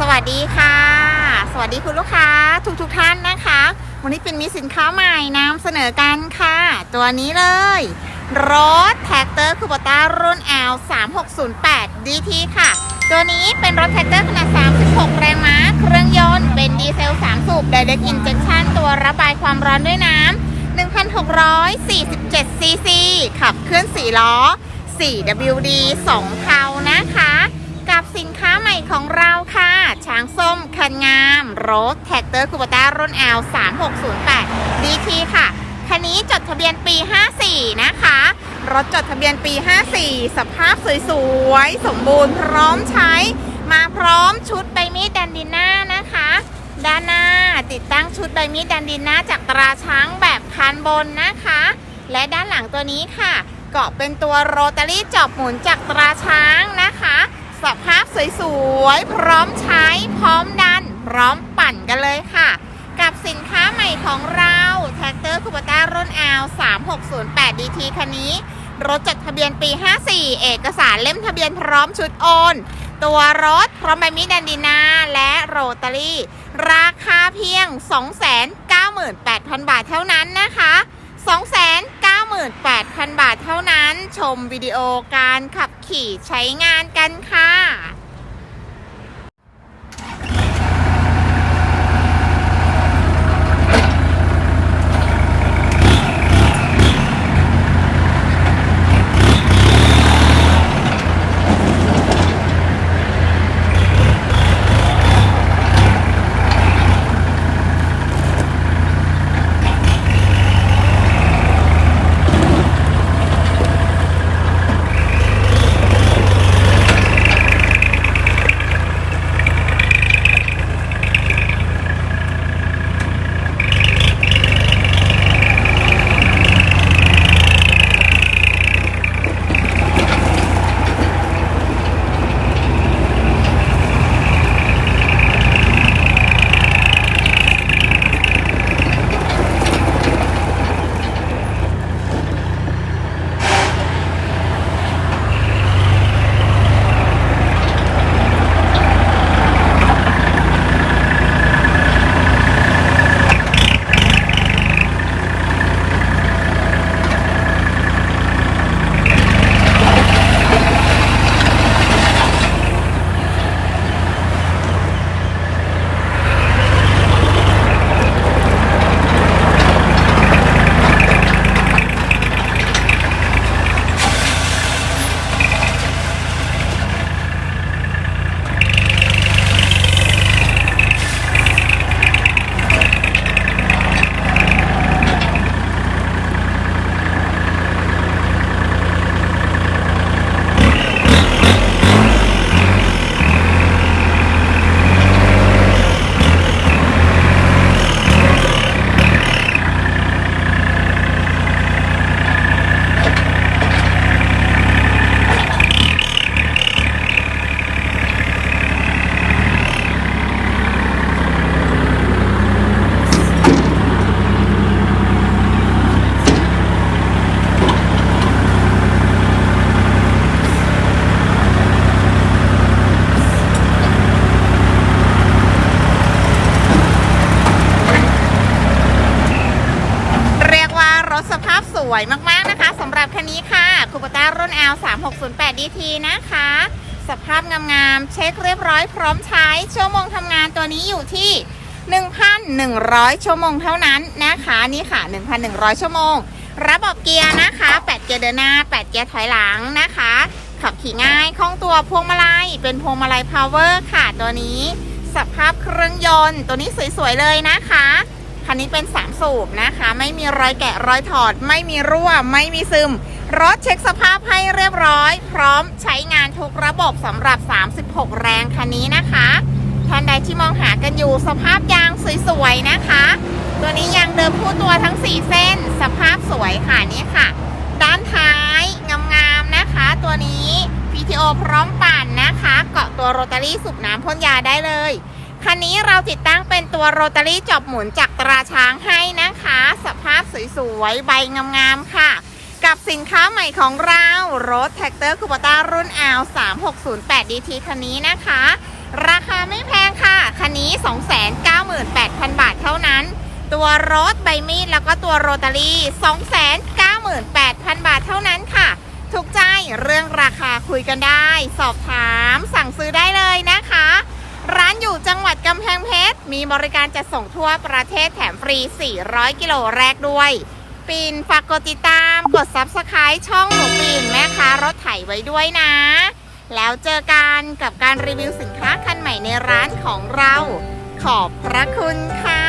สวัสดีค่ะ สวัสดีคุณลูกค้าทุกทุกๆท่านนะคะ วันนี้เป็นมีสินค้าใหม่นำเสนอกันค่ะ ตัวนี้เลย รถแท็กเตอร์คูปต้ารุ่น L 3608 DT ค่ะ ตัวนี้เป็นรถแท็กเตอร์ขนาด 36 แรงม้า เครื่องยนต์ เป็นดีเซล 3 สูบ Direct Injection ตัวระบายความร้อนด้วยน้ำ1,647ซีซีขับเคลื่อน4ล้อ 4WD 2เพานะคะ กับสินค้า ของเราค่ะ ช้างส้มคันงามรถแท็กเตอร์คูปต้ารุ่น L 3608 DT ค่ะ คันนี้จดทะเบียนปี 54 นะคะ รถจดทะเบียนปี 54 สภาพสวยๆ สมบูรณ์พร้อมใช้ มาพร้อมชุดใบมีดแดนดิน่านะคะ ด้านหน้าติดตั้งชุดใบมีดแดนดิน่าจากตราช้างแบบคันบนนะคะ และด้านหลังตัวนี้ค่ะ เกาะเป็นตัวโรตารี่จอบหมุนจากตราช้าง สวยๆ พร้อมใช้ พร้อมดัน พร้อมปั่นกันเลยค่ะ กับสินค้าใหม่ของเราแท็กเตอร์คูปต้ารุ่น L 3608 DT คันนี้ รถจดทะเบียนปี 54 เอกสารเล่มทะเบียนพร้อมชุดโอน ตัวรถพร้อมใบมีดแดนดินาและโรตารี่ ราคาเพียง 298,000 บาทเท่านั้นนะคะ298,000 บาทเท่านั้น ชมวิดีโอการขับขี่ใช้งานกันค่ะ วยมากๆนะคะสำหรับคันนี้ค่ะคูปต้ารุ่น L 3608 DT นะคะ สภาพงามๆเช็คเรียบร้อยพร้อมใช้ ชั่วโมงทำงานตัวนี้อยู่ที่ 1,100 ชั่วโมงเท่านั้นนะคะนี่ค่ะ 1,100 ชั่วโมง ระบบเกียร์นะคะ 8 เกียร์เดินหน้า 8 เกียร์ถอยหลังนะคะ ขับขี่ง่ายคล่องตัวพวงมาลัยเป็นพวงมาลัยพาวเวอร์ค่ะตัวนี้ สภาพเครื่องยนต์ ตัวนี้สวยๆเลยนะคะ คันนี้เป็น 3 สูบนะคะ ไม่มีรอยแกะรอยถอด ไม่มีรั่ว ไม่มีซึม รถเช็คสภาพให้เรียบร้อย พร้อมใช้งานทุกระบบสำหรับ 36 แรงคันนี้นะคะท่านใดที่มองหากันอยู่สภาพยางสวยๆนะคะ ตัวนี้ยางเดิมคู่ตัวทั้ง 4 เส้น สภาพสวยค่ะนี่ค่ะ ด้านท้ายงามๆนะคะ ตัวนี้ PTO พร้อมปั่นนะคะ เกาะตัวโรตารี่สูบน้ำพ่นยาได้เลย คันนี้เราติดตั้งเป็นตัวโรตารี่จอบหมุนจากตราช้างให้นะคะ สภาพสวยๆ ใบงามๆ ค่ะ กับสินค้าใหม่ของเรารถแท็กเตอร์คูปต้ารุ่น L 3608 DT คันนี้นะคะ ราคาไม่แพงค่ะ คันนี้ 298,000 บาทเท่านั้น ตัวรถใบมีดแล้วก็ตัวโรตารี่298,000 บาทเท่านั้นค่ะ ถูกใจเรื่องราคาคุยกันได้ สอบถาม สั่งซื้อ มีบริการจะส่งทั่วประเทศแถมฟรี 400 กิโลแรกด้วย ปินฝากกดติดตาม กด Subscribe ช่องหนูปินแม่ค้ารถไถไว้ด้วยนะ แล้วเจอกันกับการรีวิวสินค้าคันใหม่ในร้านของเรา ขอบพระคุณค่ะ